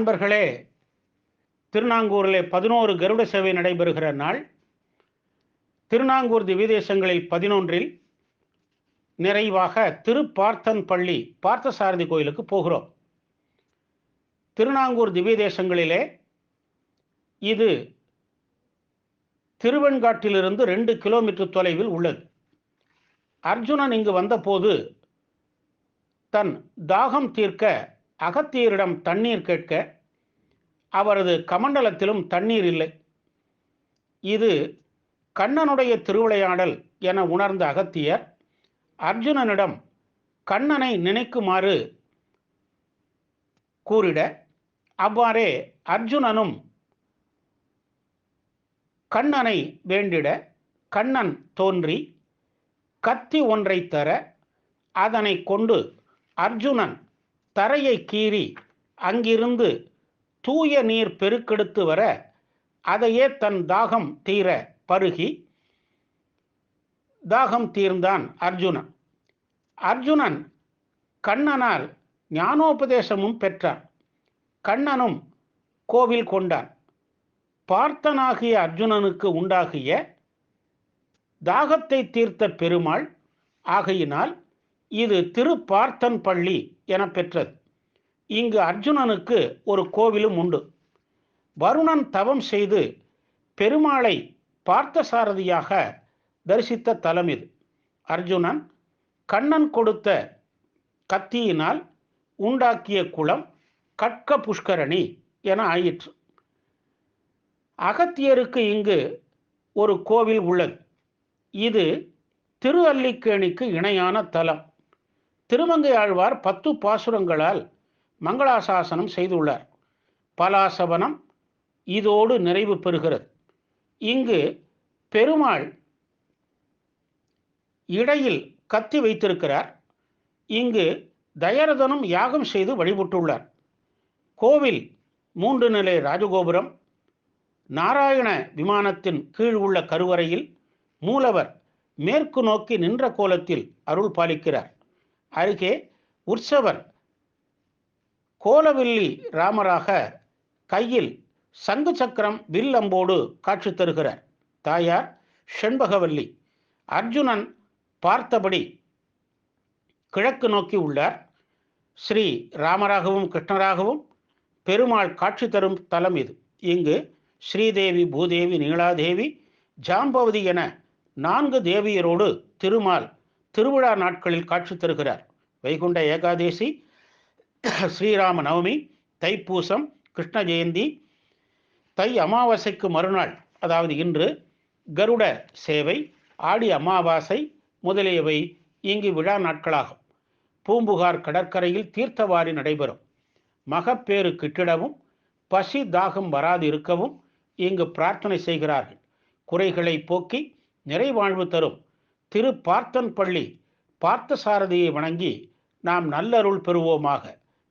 அன்பர்களே திருநாங்கூரில் பதினோரு கருட சேவை நடைபெறுகிற நாள். திருநாங்கூர் திவ்யதேசங்களில் பதினொன்றில் நிறைவாக திருப்பார்த்தன் பள்ளி பார்த்தசாரதி கோயிலுக்கு போகிறோம். திருநாங்கூர் திவ்யதேசங்களிலே இது திருவெண்காட்டிலிருந்து ரெண்டு கிலோமீட்டர் தொலைவில் உள்ளது. அர்ஜுனன் இங்கு வந்தபோது தன் தாகம் தீர்க்க அகத்தியரிடம் தண்ணீர் கேட்க அவரது கமண்டலத்திலும் தண்ணீர் இல்லை. இது கண்ணனுடைய திருவிளையாடல் என உணர்ந்த அகத்தியர் அர்ஜுனனிடம் கண்ணனை நினைக்குமாறு கூறிட அவ்வாறே அர்ஜுனனும் கண்ணனை வேண்டிட கண்ணன் தோன்றி கத்தி ஒன்றை தர அதனை கொண்டு அர்ஜுனன் தரையை கீறி அங்கிருந்து தூய நீர் பெருக்கெடுத்து வர அதையே தன் தாகம் தீர பருகி தாகம் தீர்ந்தான் அர்ஜுனன். அர்ஜுனன் கண்ணனால் ஞானோபதேசமும் பெற்றான். கண்ணனும் கோவில் கொண்டான். பார்த்தனாகிய அர்ஜுனனுக்கு உண்டாகிய தாகத்தை தீர்த்த பெருமாள் ஆகையினால் இது திருப்பார்த்தன் பள்ளி என பெற்றது. இங்கு அர்ஜுனனுக்கு ஒரு கோவிலும் உண்டு. வருணன் தவம் செய்து பெருமாளை பார்த்தசாரதியாக தரிசித்த தலம் இது. அர்ஜுனன் கண்ணன் கொடுத்த கத்தியினால் உண்டாக்கிய குளம் கட்க புஷ்கரணி என ஆயிற்று. அகத்தியருக்கு இங்கு ஒரு கோவில் உள்ளது. இது திருவல்லிக்கேணிக்கு இணையான தலம். திருமங்கை ஆழ்வார் பத்து பாசுரங்களால் மங்களாசாசனம் செய்துள்ளார். பலாசவனம் இதோடு நிறைவு பெறுகிறது. இங்கு பெருமாள் இடையில் கத்தி வைத்திருக்கிறார். இங்கு தயரதனும் யாகம் செய்து வழிபட்டுள்ளார். கோவில் மூன்று நிலை ராஜகோபுரம் நாராயண விமானத்தின் கீழ் உள்ள கருவறையில் மூலவர் மேற்கு நோக்கி நின்ற கோலத்தில் அருள் பாலிக்கிறார். அருகே உற்சவர் கோலவில்லி ராமராக கையில் சங்கு சக்கரம் வில் அம்போடு காட்சி தருகிறார். தாயார் செண்பகவல்லி. அர்ஜுனன் பார்த்தபடி கிழக்கு நோக்கி உள்ளார். ஸ்ரீ ராமராகவும் கிருஷ்ணராகவும் பெருமாள் காட்சி தரும் தலம் இது. இங்கு ஸ்ரீதேவி பூதேவி நீலாதேவி ஜாம்பவதி என நான்கு தேவியரோடு திருமால் திருவிழா நாட்களில் காட்சி தருகிறார். வைகுண்ட ஏகாதேசி ஸ்ரீராம நவமி தைப்பூசம் கிருஷ்ண ஜெயந்தி தை அமாவாசைக்கு மறுநாள் அதாவது இன்று கருட சேவை ஆடி அமாவாசை முதலியவை இங்கு விழா நாட்களாகும். பூம்புகார் கடற்கரையில் தீர்த்தவாரி நடைபெறும். மகப்பேறு கிட்டிடவும் பசி தாகம் வராது இருக்கவும் இங்கு பிரார்த்தனை செய்கிறார்கள். குறைகளை போக்கி நிறைவாழ்வு தரும் திரு பார்த்தன் பள்ளி பார்த்தசாரதியை வணங்கி நாம் நல்லருள் பெறுவோமாக.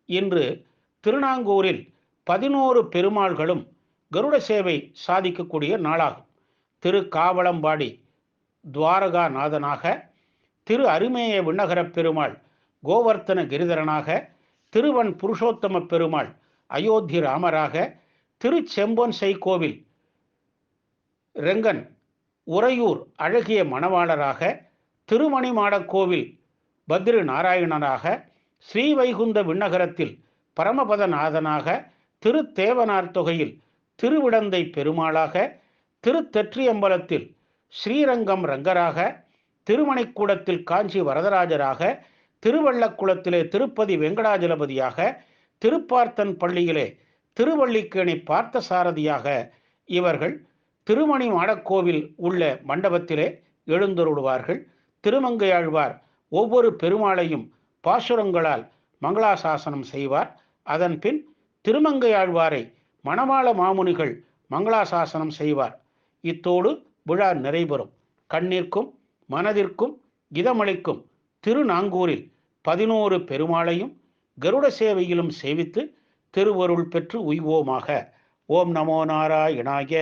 இன்று திருநாங்கூரில் பதினோரு பெருமாள்களும் கருட சேவை சாதிக்கக்கூடிய நாளாகும். திரு காவலம்பாடி துவாரகாநாதனாக திரு அருமேய விண்ணகரப் பெருமாள் கோவர்த்தன கிரிதரனாக திருவன் புருஷோத்தம பெருமாள் அயோத்தி ராமராக திருச்செம்பொன் கோவில் ரெங்கன் உறையூர் அழகிய மணவாளராக திருமணிமாடக்கோவில் பத்ரி நாராயணனாக ஸ்ரீவைகுந்த விண்ணகரத்தில் பரமபதநாதனாக திருத்தேவனார் தொகையில் திருவிடந்தை பெருமாளாக திருத்தெற்றியம்பலத்தில் ஸ்ரீரங்கம் ரங்கராக திருமணிக்கூடத்தில் காஞ்சி வரதராஜராக திருவள்ளக்குளத்திலே திருப்பதி வெங்கடாஜலபதியாக திருப்பார்த்தன் பள்ளியிலே திருவள்ளிக்கேணி பார்த்தசாரதியாக இவர்கள் திருமணி மாடக்கோவில் உள்ள மண்டபத்திலே எழுந்தருடுவார்கள் திருமங்கையாழ்வார் ஒவ்வொரு பெருமாளையும் பாசுரங்களால் மங்களாசாசனம் செய்வார். அதன் பின் திருமங்கையாழ்வாரை மணவாள மாமுனிகள் மங்களாசாசனம் செய்வார். இத்தோடு விழா நிறைபெறும் கண்ணிற்கும் மனதிற்கும் இதமளிக்கும் திருநாங்கூரில் பதினோரு பெருமாளையும் கருட சேவையிலும் சேவித்து திருவருள் பெற்று உய்வோமாக. ஓம் நமோ நாராயணாய.